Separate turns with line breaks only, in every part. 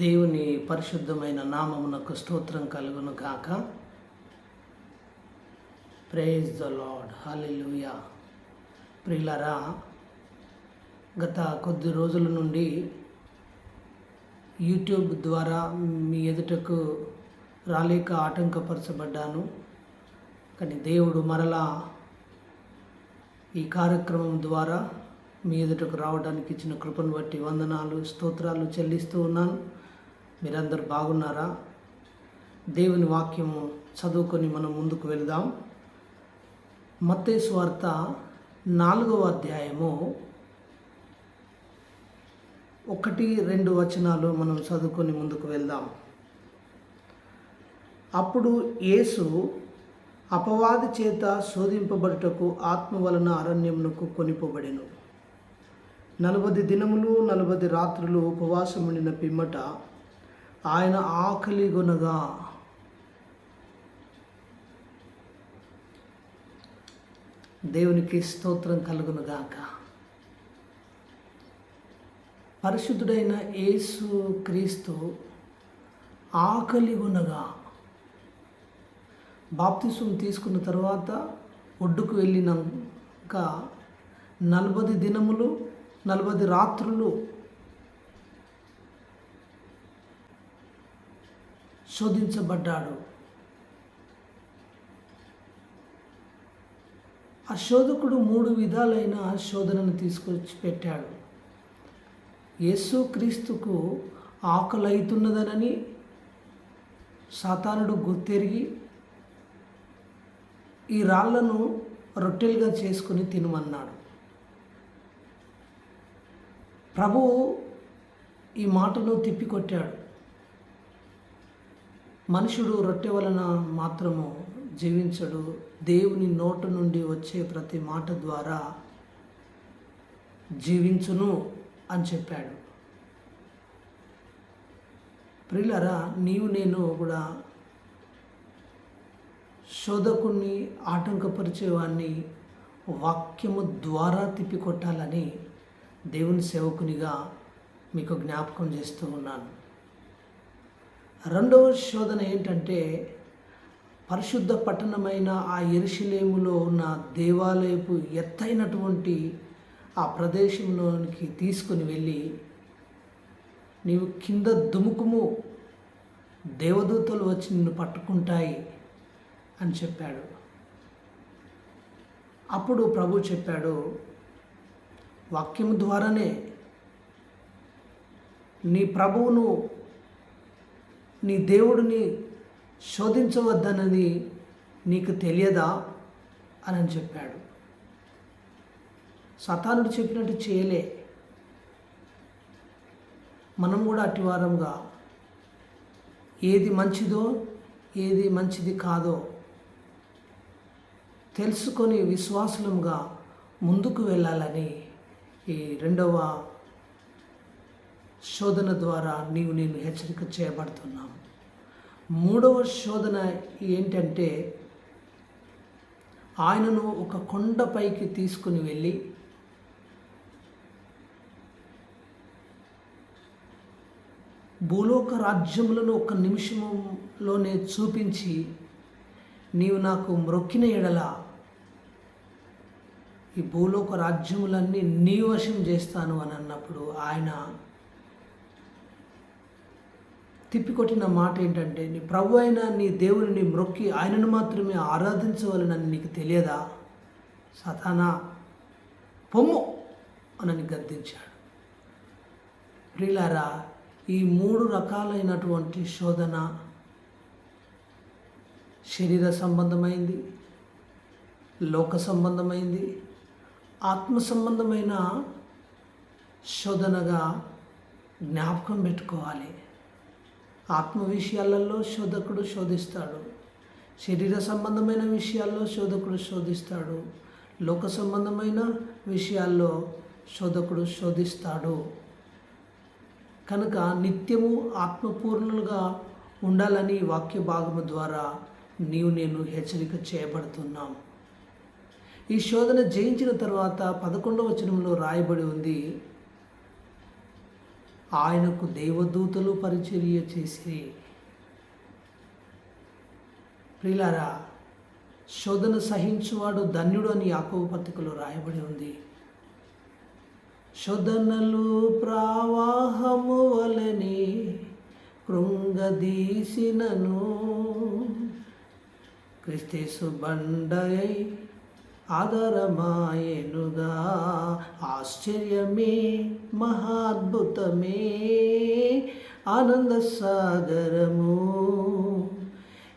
దేవుని పరిశుద్ధమైన నామమునకు స్తోత్రం కలుగును గాక ప్రేజ్ ద లాడ్ హాలెలూయా ప్రిలరా గత కొద్ది రోజుల నుండి యూట్యూబ్ ద్వారా మీ ఎదుటకు రాలేక ఆటంకపరచబడ్డాను. కానీ దేవుడు మరలా ఈ కార్యక్రమం ద్వారా మీ ఎదుటకు రావడానికి ఇచ్చిన కృపను బట్టి వందనాలు స్తోత్రాలు చెల్లిస్తూ ఉన్నాను. మీరందరూ బాగున్నారా? దేవుని వాక్యము చదువుకొని మనం ముందుకు వెళదాం. మత్తే స్వార్త నాలుగవ అధ్యాయము ఒకటి రెండు వచనాలు మనం చదువుకొని ముందుకు వెళ్దాం. అప్పుడు యేసు అపవాది చేత శోధింపబడుటకు ఆత్మ వలన అరణ్యమునకు కొనిపోబడెను. నలభై దినములు నలభై రాత్రులు ఉపవాసముండిన పిమ్మట ఆయన ఆకలి గునగా దేవునికి స్తోత్రం కలుగునుగాక. పరిశుద్ధుడైన యేసు క్రీస్తు ఆకలి గొనగా బాప్తిసం తీసుకున్న తర్వాత ఒడ్డుకు వెళ్ళినాక నలభై దినములు నలభై రాత్రులు శోధించబడ్డాడు. ఆ శోధకుడు మూడు విధాలైన శోధనను తీసుకొచ్చి పెట్టాడు. యేసు క్రీస్తుకు ఆకలైతున్నదనని సాతానుడు గుర్తెరిగి ఈ రాళ్ళను రొట్టెలుగా చేసుకుని తినమన్నాడు. ప్రభువు ఈ మాటను తిప్పికొట్టాడు. మనుషుడు రొట్టె వలన మాత్రము జీవించడు. దేవుని నోట నుండి వచ్చే ప్రతి మాట ద్వారా జీవించును అని చెప్పాడు. ప్రిలరా నీవు నేను కూడా శోధకుణ్ణి ఆటంకపరిచేవాన్ని వాక్యము ద్వారా తిప్పికొట్టాలని దేవుని సేవకునిగా మీకు జ్ఞాపకం చేస్తూ ఉన్నాను. రెండవ శోధన ఏంటంటే పరిశుద్ధ పట్టణమైన ఆ ఎరుశలేములో ఉన్న దేవాలయపు ఎత్తైనటువంటి ఆ ప్రదేశంలోనికి తీసుకుని వెళ్ళి నీవు కింద దుముకుము దేవదూతలు వచ్చి నిన్ను పట్టుకుంటాయి అని చెప్పాడు. అప్పుడు ప్రభు చెప్పాడు వాక్యం ద్వారానే నీ ప్రభువును నీ దేవుడిని శోధించవద్దనని నీకు తెలియదా అని చెప్పాడు. సతానుడు చెప్పినట్టు చేయలే. మనం కూడా అటివారంగా ఏది మంచిదో ఏది మంచిది కాదో తెలుసుకొని విశ్వాసులంగా ముందుకు వెళ్ళాలని ఈ రెండవ శోధన ద్వారా నీవు నేను హెచ్చరిక చేయబడుతున్నాం మూడవ శోధన ఏంటంటే ఆయనను ఒక కొండపైకి తీసుకుని వెళ్ళి భూలోక రాజ్యములను ఒక నిమిషంలోనే చూపించి నీవు నాకు మ్రొక్కిన ఎడల ఈ భూలోక రాజ్యములన్నీ నీ వశం చేస్తాను అని అన్నప్పుడు ఆయన తిప్పికొట్టిన మాట ఏంటంటే నీ ప్రభు అయిన నీ దేవుని మ్రొక్కి ఆయనను మాత్రమే ఆరాధించవాలని నీకు తెలియదా? సతానా పొమ్ము అనని గద్దించాడు. ప్రిలారా ఈ మూడు రకాలైనటువంటి శోధన శరీర సంబంధమైంది లోక సంబంధమైంది ఆత్మ సంబంధమైన శోధనగా జ్ఞాపకం పెట్టుకోవాలి. ఆత్మ విషయాలలో శోధకుడు శోధిస్తాడు. శరీర సంబంధమైన విషయాల్లో శోధకుడు శోధిస్తాడు. లోక సంబంధమైన విషయాల్లో శోధకుడు శోధిస్తాడు. కనుక నిత్యము ఆత్మపూర్ణులుగా ఉండాలని వాక్య భాగము ద్వారా నీవు నేను హెచ్చరిక చేయబడుతున్నాం. ఈ శోధన జయించిన తర్వాత పదకొండవ వచనంలో రాయబడి ఉంది. ఆయనకు దేవదూతలు పరిచర్య చేసి ప్రిలారా శోధన సహించువాడు ధన్యుడు అని యాకోబు పత్రికలో రాయబడి ఉంది. శోధనలు ప్రవాహము వలని కృంగదీసినను. క్రిస్తేసు బండై ఆధారమాయనుగా ఆశ్చర్యమే మహాద్భుతమే ఆనంద సాగరము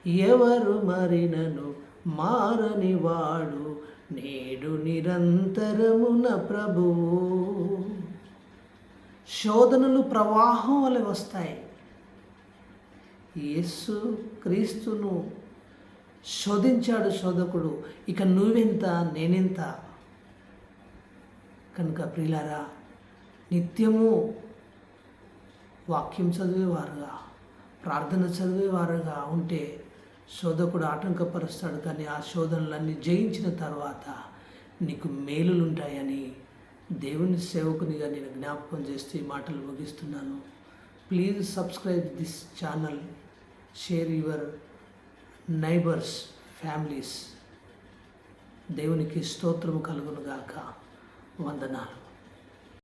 ఎవరు మరినను మారని వాడు నేడు నిరంతరమున ప్రభువు. శోధనలు ప్రవాహం వలె వస్తాయి. యేసు క్రీస్తును శోధించాడు శోధకుడు ఇక నువ్వెంత నేనెంత? కనుక ప్రియులారా నిత్యము వాక్యం చదివేవారుగా ప్రార్థన చదివేవారుగా ఉంటే శోధకుడు ఆటంకపరుస్తాడు కానీ ఆ శోధనలన్నీ జయించిన తర్వాత నీకు మేలులుంటాయని దేవుని సేవకునిగా నేను జ్ఞాపకం చేస్తూ ఈ మాటలు ముగిస్తున్నాను. Please subscribe this channel share your neighbours families దేవునికి స్తోత్రము కలుగునుగాక. వందనాలు.